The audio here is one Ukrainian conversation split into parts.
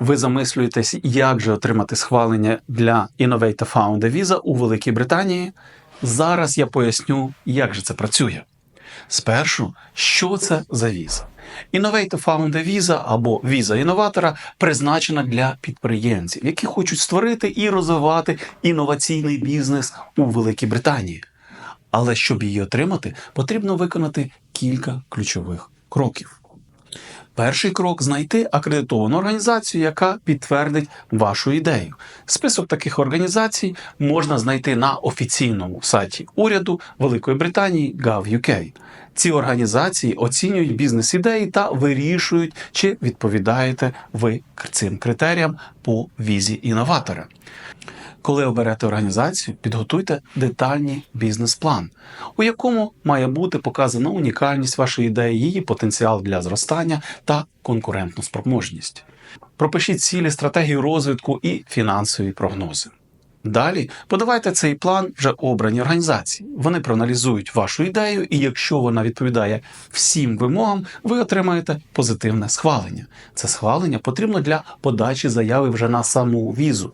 ви замислюєтесь, як же отримати схвалення для Innovate Found Visa у Великій Британії, зараз я поясню, як же це працює. Спершу, що це за віза? Innovate Found Visa або віза інноватора призначена для підприємців, які хочуть створити і розвивати інноваційний бізнес у Великій Британії. Але щоб її отримати, потрібно виконати кілька ключових кроків. Перший крок знайти акредитовану організацію, яка підтвердить вашу ідею. Список таких організацій можна знайти на офіційному сайті уряду Великої Британії GovUK. Ці організації оцінюють бізнес-ідеї та вирішують, чи відповідаєте ви цим критеріям по візі інноватора. Коли оберете організацію, підготуйте детальний бізнес-план, у якому має бути показана унікальність вашої ідеї, її потенціал для зростання та конкурентну спроможність. Пропишіть цілі, стратегію розвитку і фінансові прогнози. Далі подавайте цей план вже обраній організації. Вони проаналізують вашу ідею, і якщо вона відповідає всім вимогам, ви отримаєте позитивне схвалення. Це схвалення потрібно для подачі заяви вже на саму візу.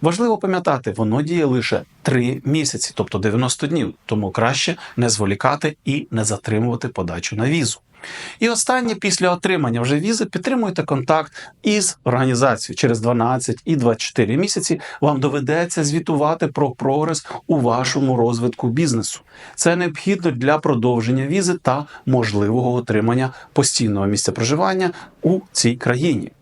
Важливо пам'ятати, воно діє лише 3 місяці, тобто 90 днів, тому краще не зволікати і не затримувати подачу на візу. І останнє, після отримання вже візи, підтримуйте контакт із організацією. Через 12 і 24 місяці вам доведеться звітувати про прогрес у вашому розвитку бізнесу. Це необхідно для продовження візи та можливого отримання постійного місця проживання у цій країні.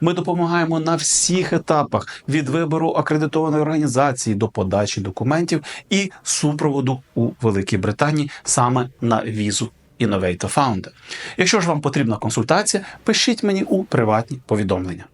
Ми допомагаємо на всіх етапах від вибору акредитованої організації до подачі документів і супроводу у Великій Британії саме на візу Innovate Founder. Якщо ж вам потрібна консультація, пишіть мені у приватні повідомлення.